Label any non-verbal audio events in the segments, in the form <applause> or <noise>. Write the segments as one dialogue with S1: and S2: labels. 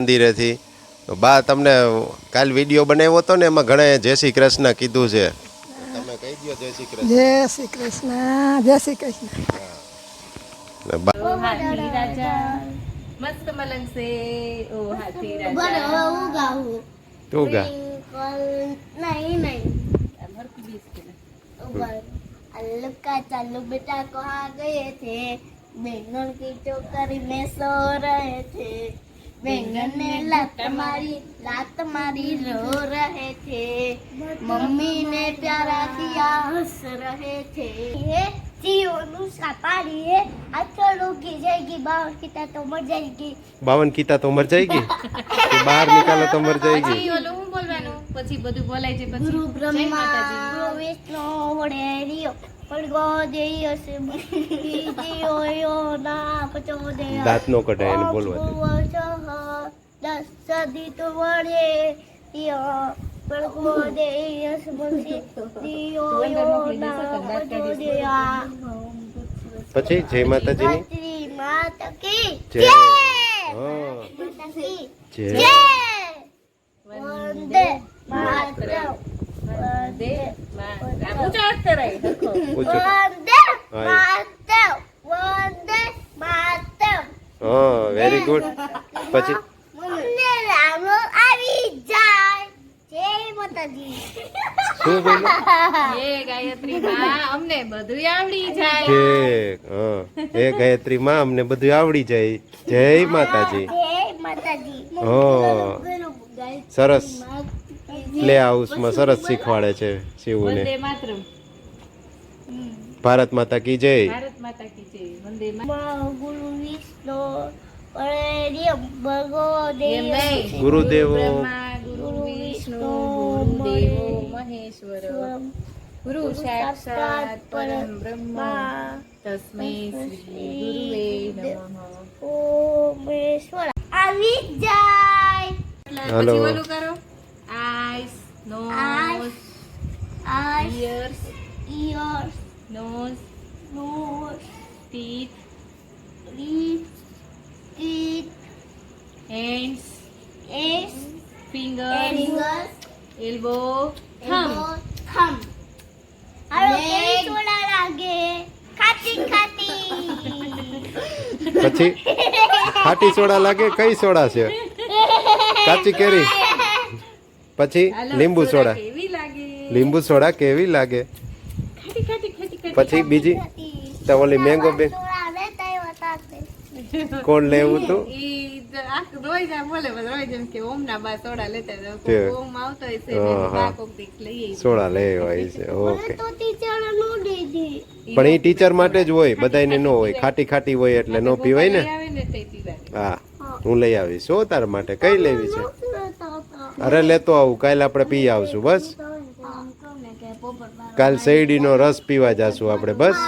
S1: મંદિરેથી. બા તમને કાલ વીડિયો બનાવ્યો હતો ને એમાં ઘણા જય શ્રી કૃષ્ણ કીધું છે. તમે કહી દો જય શ્રી કૃષ્ણ.
S2: જય શ્રી ચાલુ બેટા
S1: કહા ગયે
S3: થે બેંગણ કી ચોકરી મેં સો
S4: રહે થે रहे थे बैंगन ने लात मारी लात मारी रो रहे थे मम्मी ने प्यारा दिया हंस रहे थे ये जीवन उसका पानी है अचड़ों की जाएगी बाहर की तो मर जाएगी
S1: બાવન કીતા તો મર જાયગી
S3: પછી બધું બોલાય છે પછી.
S4: ગુરુ બ્રહ્મા વિષ્ણુ વડેરિયો પડગો દેય છે બીજીઓ યો ના પચો દે
S1: દાંત નો કટાય એને બોલવા દે.
S4: દસ સદી તો વડે યો પડગો દેય છે મુસી દિયો યો ના પચો દેયા
S1: પછી જય માતાજીની.
S4: શ્રી માતા કી
S1: જય.
S4: જય.
S1: હા.
S4: માતા કી
S1: જય.
S4: જય. વંદે. માતરમ
S3: વંદે માતરમ. ઊંચો હાથ કરાય
S4: વંદે માતરમ વંદે માતરમ.
S1: હા વેરી ગુડ પછી?
S4: અમને રામો આવી જાય. જય માતાજી.
S1: શું બોલ્યું
S3: એ ગાયત્રી માં અમને બધું આવડી જાય.
S1: ઠીક હા. એ ગાયત્રી માં અમને બધું આવડી જાય. જય માતાજી.
S4: જય માતાજી.
S1: હા. સરસ. પ્લે હાઉસમાં સરસ શીખવાડે છે શિવને. ભારત માતા કી જય.
S3: ભારત માતા કી જય. વંદે
S4: ગુરુ વિષ્ણુ
S1: ગુરુદેવો
S3: ગુરુ વિષ્ણુ ગુરુદેવો મહેશ્વર. ગુરુ સાક્ષાત પરમ બ્રહ્મા. તસ્મૈ શ્રી ગુરુવે નમઃ.
S4: ઓમેશ્વર આવી જાય.
S1: હાલો.
S3: કરો? Ice eyes,
S4: eyes,
S3: ears,
S4: ears,
S3: nose
S4: nose,
S3: teeth,
S4: leaps teeth,
S3: hands,
S4: hands,
S3: fingers,
S4: fingers,
S3: elbow, થમ
S4: thumb. હાલો કેવી સોડા લાગે ખાટી ખાટી
S1: પછી ખાટી સોડા લાગે કઈ સોડા છે કાચી કેરી પછી લીંબુ સોડા લીંબુ સોડા કેવી લાગે?
S3: ખાટી ખાટી ખાટી ખાટી.
S1: પછી બીજી તો ઓલી મેંગો બે
S4: સોડા લેતા આવ્યા તા
S1: કોણ લેવું તું
S3: સોડા
S1: લેવાય છે <laughs> ઓકે. પણ એ ટીચર માટે જ હોય બધાને ન હોય ખાટી ખાટી હોય એટલે ન પીવાય ને? હા હું લઈ આવીશ હો તારા માટે. કઈ લેવી છે? અરે લેતો આવું, કાલે આપણે પી આવશું, બસ. કાલ શેરડીનો રસ પીવા જાશું આપણે, બસ.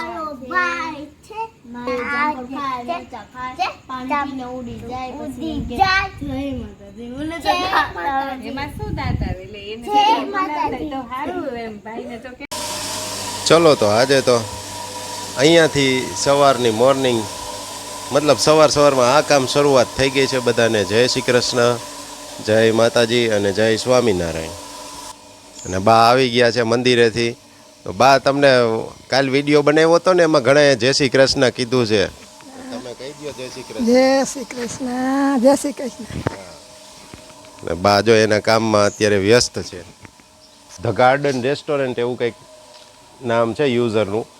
S1: ચલો તો આજે તો અહીંયાથી સવારની મોર્નિંગ, મતલબ સવાર સવારમાં આ કામ શરૂઆત થઈ ગઈ છે બધાને. જય શ્રી કૃષ્ણ. જય માતાજી અને જય સ્વામિનારાયણ. અને બા આવી ગયા છે મંદિરેથી. તો બા તમને કાલ વીડિયો બનાવ્યો હતો ને એમાં ઘણા જય શ્રી કૃષ્ણ કીધું છે. તમે કહી દો જય શ્રી કૃષ્ણ.
S2: જય શ્રી કૃષ્ણ જય શ્રી કૃષ્ણ.
S1: ને બા જો એના કામમાં અત્યારે વ્યસ્ત છે. ધ ગાર્ડન રેસ્ટોરન્ટ એવું કંઈક નામ છે યુઝરનું.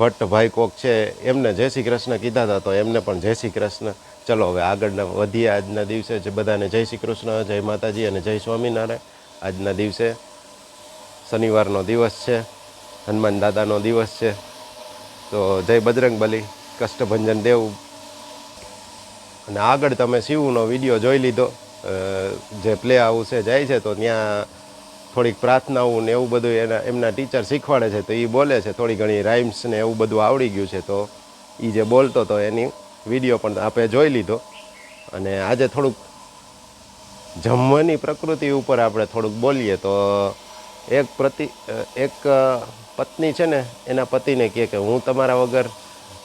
S1: ભટ્ટભાઈ કોક છે, એમને જય શ્રી કૃષ્ણ કીધા હતા તો એમને પણ જય શ્રી કૃષ્ણ. ચલો હવે આગળના વધીએ આજના દિવસે, જે બધાને જય શ્રી કૃષ્ણ, જય માતાજી અને જય સ્વામિનારાયણ. આજના દિવસે શનિવારનો દિવસ છે, હનુમાન દાદાનો દિવસ છે. તો જય બજરંગ બલી, કષ્ટભંજન દેવ. અને આગળ તમે શિવનો વીડિયો જોઈ લીધો જે પ્લે હાઉસે જાય છે, તો ત્યાં થોડીક પ્રાર્થનાઓ ને એવું બધું એના, એમના ટીચર શીખવાડે છે તો એ બોલે છે થોડી ઘણી રાઇમ્સ ને એવું બધું આવડી ગયું છે તો એ જે બોલતો તો એની વીડિયો પણ આપણે જોઈ લીધો. અને આજે થોડુંક જમવાની પ્રકૃતિ ઉપર આપણે થોડુંક બોલીએ તો એક પ્રતિ, એક પત્ની છે ને એના પતિને કહે કે હું તમારા વગર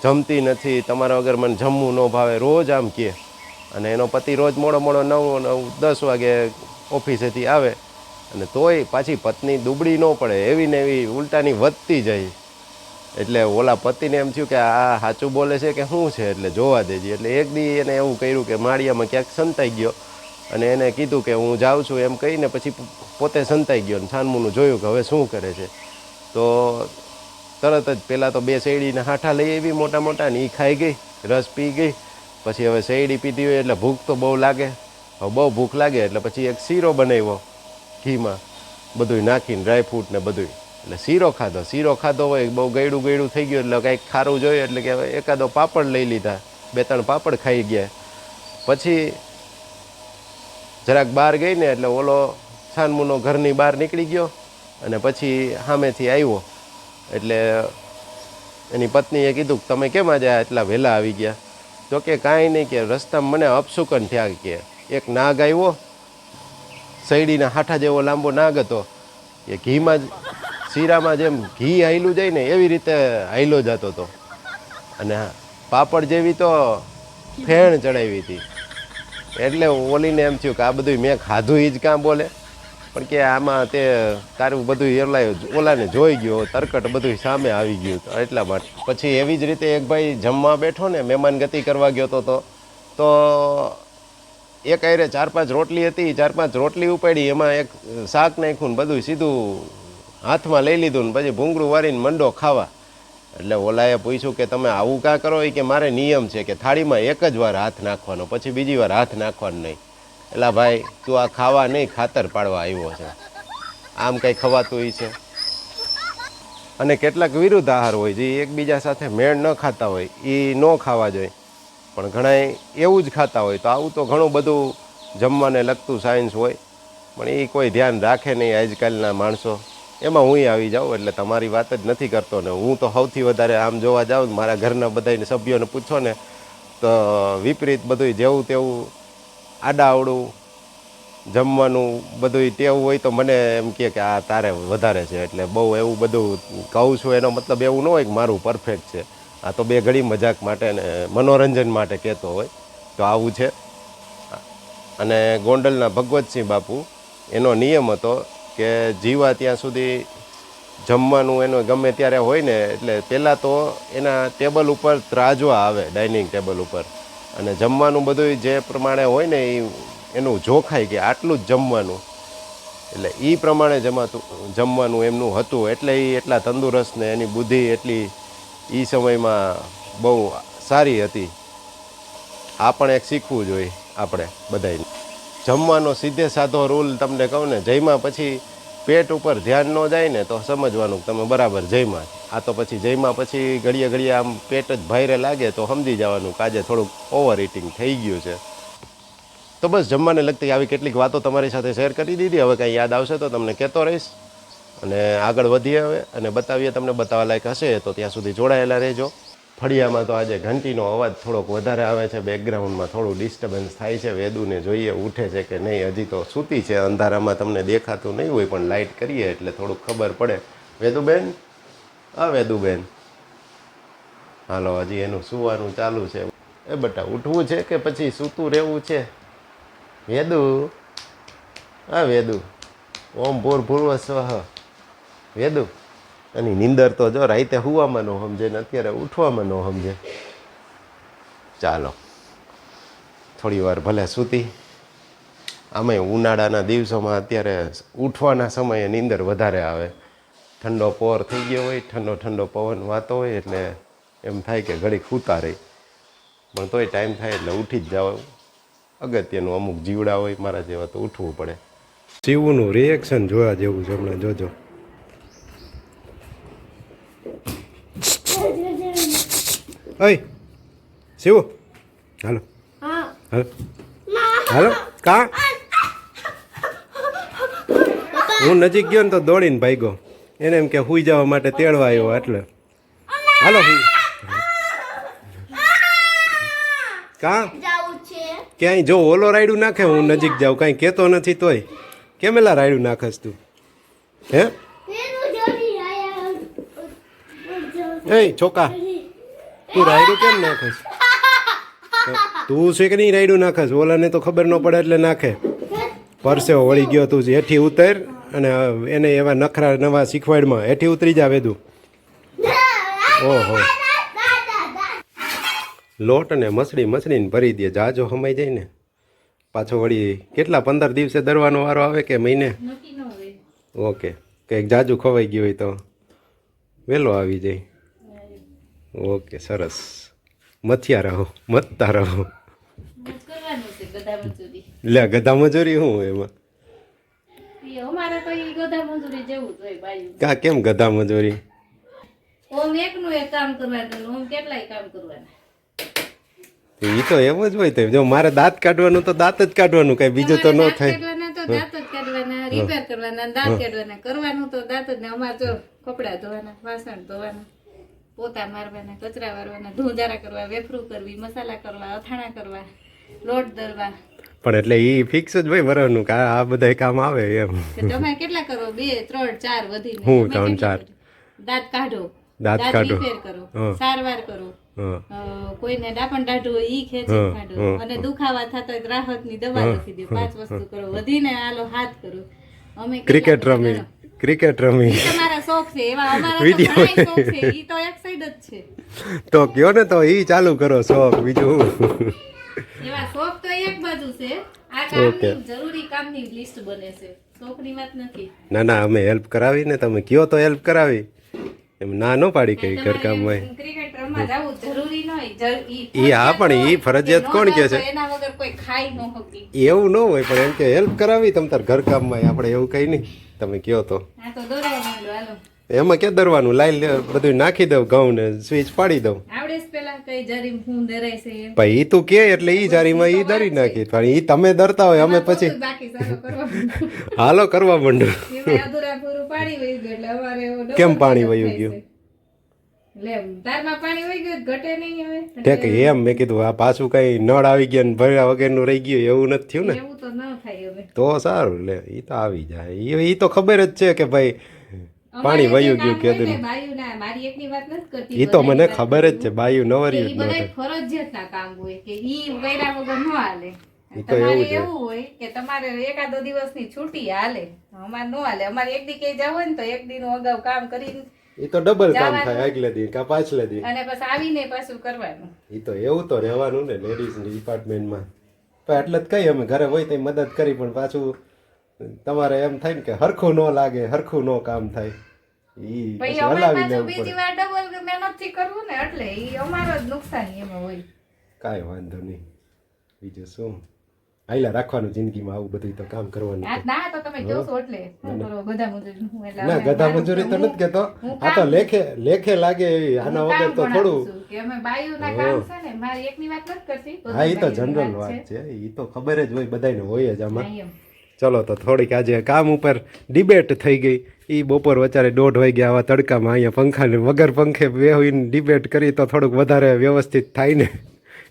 S1: જમતી નથી, તમારા વગર મને જમવું ન ભાવે, રોજ આમ કહે. અને એનો પતિ રોજ મોડો મોડો નવ નવ, દસ વાગે ઓફિસેથી આવે અને તોય પાછી પત્ની દુબળી ન પડે, એવી ને એવી ઉલટાની વધતી જાય. એટલે ઓલા પતિને એમ થયું કે આ સાચું બોલે છે કે શું છે, એટલે જોવા દેજે. એટલે એક દી એને એવું કર્યું કે માળિયામાં ક્યાંક સંતાઈ ગયો અને એને કીધું કે હું જાઉં છું એમ કહીને પછી પોતે સંતાઈ ગયો અને છાનમુનું જોયું કે હવે શું કરે છે. તો તરત જ પહેલાં તો બે શેરડીના હાઠા લઈ આવી મોટા મોટા ને એ ખાઈ ગઈ, રસ પી ગઈ. પછી હવે શેરડી પીધી હોય એટલે ભૂખ તો બહુ લાગે. હવે બહુ ભૂખ લાગે એટલે પછી એક શીરો બનાવ્યો. ઘીમાં બધું નાખીને ડ્રાયફ્રૂટ ને બધું એટલે શીરો ખાધો. શીરો ખાધો હોય બહુ ગયડું ગયડું થઈ ગયું એટલે કંઈક ખારું જોયું એટલે કે એકાદો પાપડ લઈ લીધા. બે ત્રણ પાપડ ખાઈ ગયા. પછી જરાક બહાર ગઈ ને એટલે ઓલો છાનમુનો ઘરની બહાર નીકળી ગયો અને પછી સામેથી આવ્યો. એટલે એની પત્નીએ કીધું કે તમે કેમ આજે એટલા વહેલા આવી ગયા? તો કે કાંઈ નહીં કે રસ્તામાં મને અપશુકન થયા કે એક નાગ આવ્યો શેરડીના હાઠા જેવો લાંબો નાગ હતો. એ ઘીમાં જ, શીરામાં જેમ ઘી હાયલું જાય ને એવી રીતે હાયલો જતો હતો. અને પાપડ જેવી તો ફેણ ચડાવી હતી. એટલે ઓલીને એમ થયું કે આ બધું મેં ખાધું એ જ કાં બોલે. પણ કે આમાં તે તારું બધું એરલાય ઓલાને જોઈ ગયો, તરકટ બધું સામે આવી ગયું એટલા માટે. પછી એવી જ રીતે એક ભાઈ જમવા બેઠો ને મહેમાન ગતિ કરવા ગયો તો. તો એક આયરે ચાર પાંચ રોટલી હતી, ચાર પાંચ રોટલી ઉપાડી, એમાં એક શાક નાખ્યું ને બધું સીધું હાથમાં લઈ લીધું ને પછી ભૂંગળું વારીને મંડો ખાવા. એટલે ઓલાએ પૂછ્યું કે તમે આવું કાં કરો એ કે મારે નિયમ છે કે થાળીમાં એક જ વાર હાથ નાખવાનો, પછી બીજી વાર હાથ નાખવાનો નહીં. એટલે ભાઈ, તું આ ખાવા નહીં, ખાતર પાડવા આવ્યો છે. આમ કંઈ ખવાતું એ છે? અને કેટલાક વિરુદ્ધ આહાર હોય જે એકબીજા સાથે મેળ ન ખાતા હોય એ ન ખાવા જોઈએ. પણ ઘણા એવું જ ખાતા હોય તો આવું તો ઘણું બધું જમવાને લગતું સાયન્સ હોય. પણ એ કોઈ ધ્યાન રાખે નહીં આજકાલના માણસો. એમાં હું આવી જાઉં એટલે તમારી વાત જ નથી કરતો ને હું તો સૌથી વધારે આમ જોવા જાઉં મારા ઘરના બધાને સભ્યોને પૂછો ને તો વિપરીત બધું જેવું તેવું આડાવડું જમવાનું બધું ટેવ હોય તો મને એમ કહે કે આ તારે વધારે છે એટલે બહુ એવું બધું કહું છું એનો મતલબ એવું ન હોય કે મારું પરફેક્ટ છે. આ તો બે ઘડી મજાક માટે ને મનોરંજન માટે કહેતો હોય, તો આવું છે. અને ગોંડલના ભગવતસિંહ બાપુ, એનો નિયમ હતો કે જીવા ત્યાં સુધી જમવાનું એનો ગમે ત્યારે હોય ને, એટલે પહેલાં તો એના ટેબલ ઉપર ત્રાજવા આવે, ડાઇનિંગ ટેબલ ઉપર. અને જમવાનું બધું જે પ્રમાણે હોય ને એ એનું જોખાય કે આટલું જ જમવાનું. એટલે એ પ્રમાણે જમાતું જમવાનું એમનું હતું, એટલે એ એટલા તંદુરસ્ત ને એની બુદ્ધિ એટલી એ સમયમાં બહુ સારી હતી. આ પણ એક શીખવું જોઈએ આપણે બધાને જમવાનો સીધે સાધો રૂલ તમને કહું ને, જયમાં પછી પેટ ઉપર ધ્યાન ન જાય ને તો સમજવાનું તમે બરાબર જયમાં આ તો પછી જયમાં પછી ઘડીએ ઘડીએ આમ પેટ જ ભાઈરે લાગે તો સમજી જવાનું કે આજે થોડુંક ઓવર ઇટિંગ થઈ ગયું છે. તો બસ જમવાને લગતી આવી કેટલીક વાતો તમારી સાથે શેર કરી દીધી. હવે કાંઈ યાદ આવશે તો તમને કહેતો રહીશ. અને આગળ વધીએ હવે અને બતાવીએ તમને બતાવવા લાયક હશે તો ત્યાં સુધી જોડાયેલા રહેજો. ફળિયામાં તો આજે ઘંટીનો અવાજ થોડોક વધારે આવે છે બેકગ્રાઉન્ડમાં થોડું ડિસ્ટર્બન્સ થાય છે, વેદુને જોઈએ, ઉઠે છે કે નહીં, હજી તો સૂતી છે, અંધારામાં તમને દેખાતું નહીં હોય પણ લાઇટ કરીએ એટલે થોડુંક ખબર પડે. વેદુબેન? હા, વેદુબેન. હાલો, હજી એનું સુવાનું ચાલુ છે. એ બટા, ઉઠવું છે કે પછી સૂતું રહેવું છે? વેદુ? હા, વેદુ. ઓમ ભૂર ભૂર્વ સ્વહ વેદુ. એની નીંદર તો જો રાતે હુવામાં ન સમજે ને અત્યારે ઉઠવામાં ન સમજે. ચાલો. થોડી વાર ભલે સૂતી. આમે ઉનાળાના દિવસોમાં અત્યારે ઉઠવાના સમયે નીંદર વધારે આવે. ઠંડો પોર થઈ ગયો હોય, ઠંડો ઠંડો પવન વાતો હોય એટલે એમ થાય કે ઘડીક સૂતા રહી. પણ તોય ટાઈમ થાય એટલે ઉઠી જ જાવ. અગત્યનું અમુક જીવડા હોય મારા જેવા તો ઉઠવું પડે. શિવનું રિએક્શન જોયા જેવું છે હમણાં જોજો. અય શિવ. હાલો. હાલો. હાલો. કા? હું નજીક ગયો ને તો દોડીને ભાગ્યો. એને એમ કે હુઈ જવા માટે તેડવા આવ્યો એટલે. હાલો કા? ક્યાંય જો ઓલો રાયડું નાખે હું નજીક જાઉં. કાંઈ કહેતો નથી તોય. કેમેલા રાયડું નાખસ તું? હે? એ છોકા તું રાયડું કેમ નાખસ તું છે કે નહીં રાયડું નાખસ ઓલાને તો ખબર ન પડે એટલે નાખે. પરસેવો વળી ગયો તું હેઠી ઉતર અને એને એવા નખરા નવા શીખવાડમાં હેઠી ઉતરી જા વેદું. ઓહો. લોટ અને મસળી મસળીને ભરી દે. જાજો સમાઈ જાય ને. પાછો વળી કેટલા પંદર દિવસે દરવાનો વારો આવે કે મહિને? ઓકે. કંઈક જાજુ ખવાઈ ગયું હોય તો વહેલો આવી જાય. ઓકે સરસ. મથિયા રહો મતતા રહો. લે ગધા મજૂરી શું એમાં?
S3: અમારે તો ઈ ગધા મજૂરી જેવું જ હોય
S1: કા કેમ ગધા મજૂરી?
S3: ઓમ એકનું એક કામ કરવાનું ઓમ કેટલાય કામ કરવાના.
S1: એ તો એમ જ હોય તો જો મારે દાંત કાઢવાનું તો દાંત જ કાઢવાનું કઈ બીજું તો ન થાય.
S3: દાંત જ કાઢવાના રિપેર કરવાના દાંત કાઢવાના કરવાનું તો દાંત જ ને અમારે જો કપડાં ધોવાના વાસણ ધોવાના. પોતા મારવાના કચરા વારવાના ધોજારા કરવા વેફરું કરવી મસાલા કરવા અથાણા કરવા લોટ દરવા
S1: પણ એટલે એ ફિક્સ જ ભાઈ વરસનું કા આ બધા કામ આવે એમ.
S3: તમે કેટલા કરો? બે ત્રણ ચાર વધી
S1: હું ત્રણ, ચાર.
S3: દાંત કાઢો.
S1: દાંત કાઢો.
S3: રિપેર કરો. સારવાર કરો. કોઈને ડાપણ દાઢો ઈ ખેંચી કાઢો. અને દુખાવા થતો હોયની દવા લખી દો. પાંચ વસ્તુ કરો. વધીને આલો હાથ કરો. અમે
S1: ક્રિકેટ રમી. ક્રિકેટ રમી.
S3: તમારા શોખ છે. એવા અમારા શોખ છે. ઈ તો એક સાઈડ જ છે.
S1: તો કયો ને તો એ ચાલુ કરો શોખ બીજું.
S3: એવા શોખ તો એક બાજુ છે. આ. કામની જરૂરી કામની લિસ્ટ બને છે. શોખની વાત નથી.
S1: ના ના અમે હેલ્પ કરાવી ને તમે કયો તો હેલ્પ કરાવી. એમ ના ન પાડી કઈ ઘરકામ હોય.
S3: ક્રિકેટ રમવા જવું જરૂરી ન હોય. ઈ
S1: ઈ હા, પણ ઈ ફરજિયાત કોણ કહે છે?
S3: એના વગર કોઈ ખાઈ ન હકી
S1: એવું ન હોય પણ એમ કે હેલ્પ કરાવી તમ તાર ઘરકામમાં આપણે એવું કઈ નહીં. તમે કયો તો.
S3: આ તો દોરાવા માંડો હાલો.
S1: એમાં ક્યાં દરવાનું? લાઈ બધું નાખી દઉં ઘઉં ને સ્વિચ પાડી દઉં.
S3: આવડે પેલા કઈ જરીમ હું દરાય છે એમ.
S1: તું કે એટલે ઈ જારીમાં ઈ દરી નાખી. પણ ઈ તમે દરતા હોય અમે પછી હાલો કરવા માંડો. <laughs> કેમ પાણી
S3: વયું
S1: ગયું? એમ મેં કીધું આ પાછું કઈ નળ આવી ગયા ને ભર્યા વગરનું રહી ગયું એવું નથી થયું ને?
S3: તો
S1: સારું લે ઈ તો આવી જાય. ઈ તો ખબર જ છે કે ભાઈ પાણી વયું ગયું કે
S3: ને, બાયુના, મારી એકની વાત નથી કરતી
S1: ઈ તો મને ખબર જ છે બાયુ નવર્યું જ ન
S3: બધાય
S1: થાય
S3: કામ હોય કે ઈ વૈરા વગર ન હાલે. તમારે
S1: એવું
S3: હોય કે તમારે એકાદો દિવસની છૂટી હાલે અમારે ન હાલે. અમારે એક દી ક્યાંય જવું હોય ને તો એક દી અગાઉ કામ કરીને
S1: એ તો ડબલ કામ થાય આગલે દી કા પાછલે દી.
S3: અને પછી આવીને પાછું કરવાનું.
S1: એ તો એવું તો રહેવાનું ને લેડીઝ ડિપાર્ટમેન્ટમાં પણ એટલે જ કઈ અમે ઘરે હોય તો મદદ કરી પણ પાછું તમારે એમ થાય ને કે હરખું ન લાગે હરખું ન કામ થાય.
S3: પછી
S1: પછી
S3: અમારે
S1: હલાવી
S3: પાછું
S1: લેવું
S3: બીજી વાર ડબલ મહેનત કરવું ને એટલે ઈ અમારો જ નુકસાન એમાં હોય.
S1: કાંઈ વાંધો નહીં. બીજું શું? આયલા રાખવાનું જિંદગીમાં આવું બધું તો કામ કરવાનું
S3: ના તો તમે જોશો એટલે. ગધા મજૂરી હું એટલે
S1: ના ગધા મજૂરી તો નથી કેતો.
S3: હું
S1: આ તો લેખે લેખે લાગે એવી આના વગર તો થોડું
S3: કે અમે બાયુના કામ છે ને મારી એકની વાત નથી કરતી
S1: હા એ તો જનરલ
S3: વાત
S1: છે. એ તો ખબર જ હોય બધાને હોય જ આમાં. ચલો તો થોડીક આજે કામ ઉપર ડિબેટ થઈ ગઈ. એ બપોર વચારે દોઢ વાગે આવા તડકામાં અહીંયા પંખાને વગર પંખે વેહીને ડિબેટ કરી તો થોડુંક વધારે વ્યવસ્થિત થાય ને.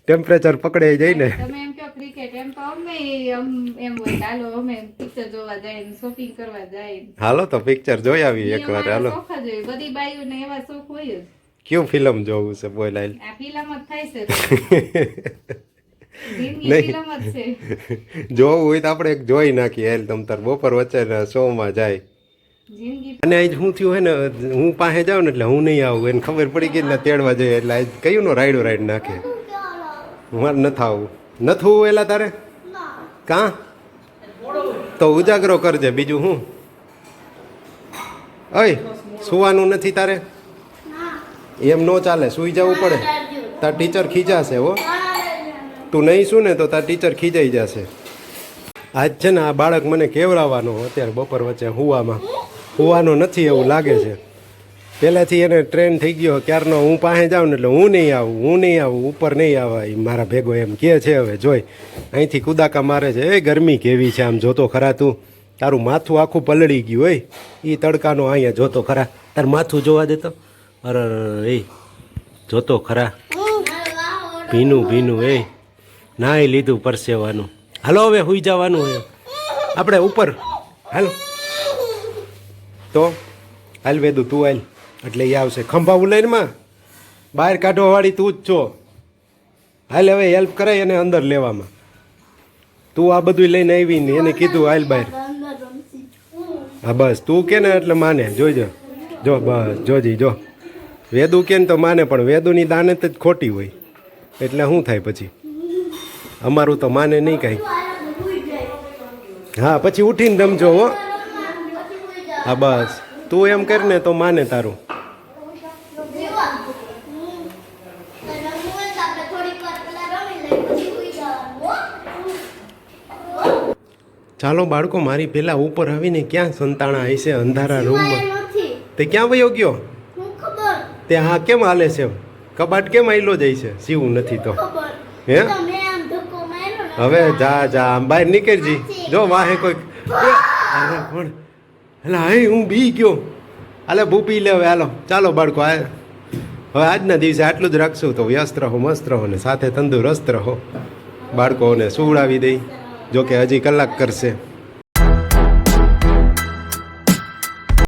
S1: ટેમ્પરેચર પકડાઈ જાય ને
S3: તમે એમ કહો ક્રિકેટ એમ તો અમે એમ એમ હોય હાલો અમે પિક્ચર જોવા જાય ને શોપિંગ કરવા જાય
S1: હાલો તો પિક્ચર જોઈ આવી એકવાર હાલો.
S3: શોખ જ હોય. બધી એવા શોખ હોય જ.
S1: કયું ફિલ્મ જોવું છે બોલ
S3: આ ફિલ્મ જ થાય છે. <laughs> છે. <laughs>
S1: જોવું હોય તો આપણે એક જોઈ નાખીએ હેલ તમ તાર બપોર વચ્ચે શોમાં જાય. અને આજ હું થયું હે ને, હું પાસે જાઉં ને એટલે હું નહીં આવું. એને ખબર પડી ગઈ એટલે તેડવા જઈએ. એટલે આજ કયું નો રાઈડો રાઈડ નાખે. મારે નથી આવું નથી હોવું એલા તારે? કાં? તો ઉજાગરો કરજે બીજું હું. અય સુવાનું નથી તારે? એમ ન ચાલે, સુઈ જવું પડે. તાર ટીચર ખીજાશે હો. તું નહીં શું ને તો તાર ટીચર ખીજાઈ જશે. આજ છે ને આ બાળક મને કેવડાવવાનો અત્યારે બપોર વચ્ચે હુવામાં. હુવાનો નથી એવું લાગે છે. પહેલાંથી એને ટ્રેન થઈ ગયો ક્યારનો હું પાસે જાઉં ને એટલે હું નહીં આવું, હું નહીં આવું, ઉપર નહીં આવે. એ મારા ભેગો એમ કહે છે, હવે જોઈ, અહીંથી કુદાકા મારે છે. એ ગરમી કેવી છે? આમ જોતો ખરા તું. તારું માથું આખું પલળી ગયું હોય. એ તડકાનો અહીંયા જોતો ખરા. તાર માથું જોવા દેતો? અરે એ જોતો ખરા. ભીનું ભીનું, એ. નાહી લીધું પરસેવાનું. હાલો, હવે હુઈ જવાનું હે આપણે ઉપર. હાલો. તો હાલ વેદુ, તું હાલ. એટલે એ આવશે. ખંભા ઉલાઈનમાં બહાર કાઢવાવાળી તું જ છો. હાલ હવે હેલ્પ કરાય એને અંદર લેવામાં. તું આ બધું લઈને આવી ને એને કીધું, હાલ બહાર. હા, બસ. તું કે ને એટલે માને. જોઈજો જો, બસ. જોજી, જો. વેદુ કે ને તો માને, પણ વેદુની દાનત જ ખોટી હોય. એટલે શું થાય પછી? અમારું તો માને નહીં કાંઈ. હા, પછી ઉઠીને રમજો, હો. હા, બસ. તું એમ કર ને તો માને તારું. ચાલો બાળકો, મારી પેલા ઉપર આવીને ક્યાં સંતાણા હશે અંધારા રૂમમાં તે ક્યાં વયો ગયો? તે હા, કેમ હાલે છે? કબાટ કેમ આયલો જાય છે? સીવું નથી તો. હે? હવે જા જા બહાર નીકળજી. જો વાહે કોઈ અરે, પણ એટલે હા હું બી ગયો. હાલે ભૂપી લે હવે હાલો. ચાલો, બાળકો, આ હવે આજના દિવસે આટલું જ રાખશું તો વ્યસ્ત રહો, મસ્ત રહો ને સાથે તંદુરસ્ત રહો. બાળકોને સુવડાવી દઈ, જોકે હજી કલાક કરશે.